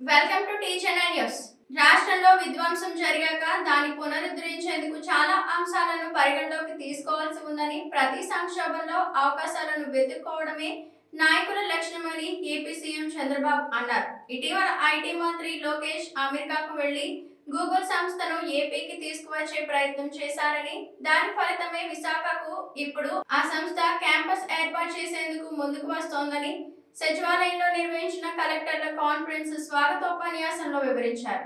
Welcome to teacher news రాష్ట్రంలో విధ్వంసం జరిగాక దాన్ని పునరుద్ధరించేందుకు చాలా అంశాలను పరిగణలోకి తీసుకోవాల్సి ఉందని ప్రతి సంక్షోభంలో అవకాశాలను వెతుక్కోవడమే నాయకుల లక్షణమని ఏపీ సీఎం చంద్రబాబు అన్నారు. ఇటీవల ఐటీ మంత్రి లోకేష్ అమెరికాకు వెళ్ళి గూగుల్ సంస్థను ఏపీకి తీసుకువచ్చే ప్రయత్నం చేశారని దాని ఫలితమే విశాఖకు ఇప్పుడు ఆ సంస్థ క్యాంపస్ ఏర్పాటు చేసేందుకు ముందుకు వస్తోందని సచివాలయంలో నిర్వహించిన కలెక్టర్ల కాన్ఫరెన్స్ స్వాగతోపన్యాసంలో వివరించారు.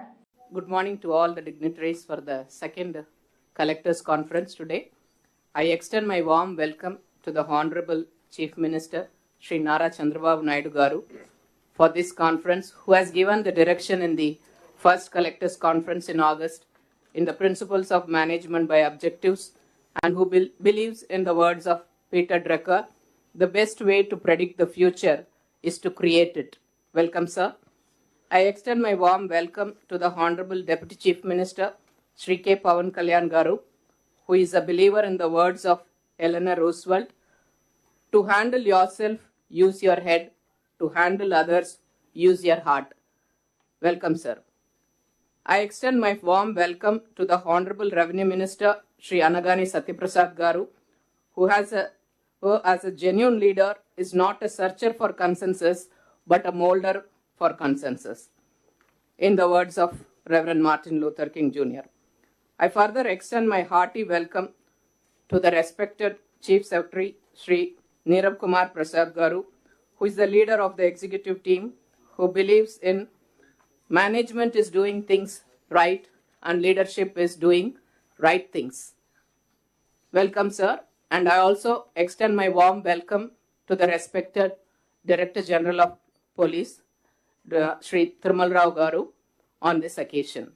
Good morning to all the dignitaries for the second collectors conference today. I extend my warm welcome to the Honorable Chief Minister Sri Nara Chandrababu Naidu Garu for this conference, who has given the direction in the first collectors conference in August in the principles of management by objectives and who bel- believes in the words of Peter Drucker, the best way to predict the future is to create it. Welcome, sir. I extend my warm welcome to the Honorable Deputy Chief Minister, Sri K. Pavan Kalyan Garu, who is a believer in the words of Eleanor Roosevelt To handle yourself, use your head. To handle others, use your heart. Welcome, sir. I extend my warm welcome to the Honorable Revenue Minister, Sri Anagani Satyaprasad Garu, who has a who as a genuine leader is not a searcher for consensus, but a molder for consensus. In the words of Reverend Martin Luther King Jr. I further extend my hearty welcome to the respected Chief Secretary Sri Nirav Kumar Prasad Garu, who is the leader of the executive team, who believes in management is doing things right and leadership is doing right things. Welcome, sir. And I also extend my warm welcome to the respected Director General of Police, Thirumal Rao Garu, on this occasion.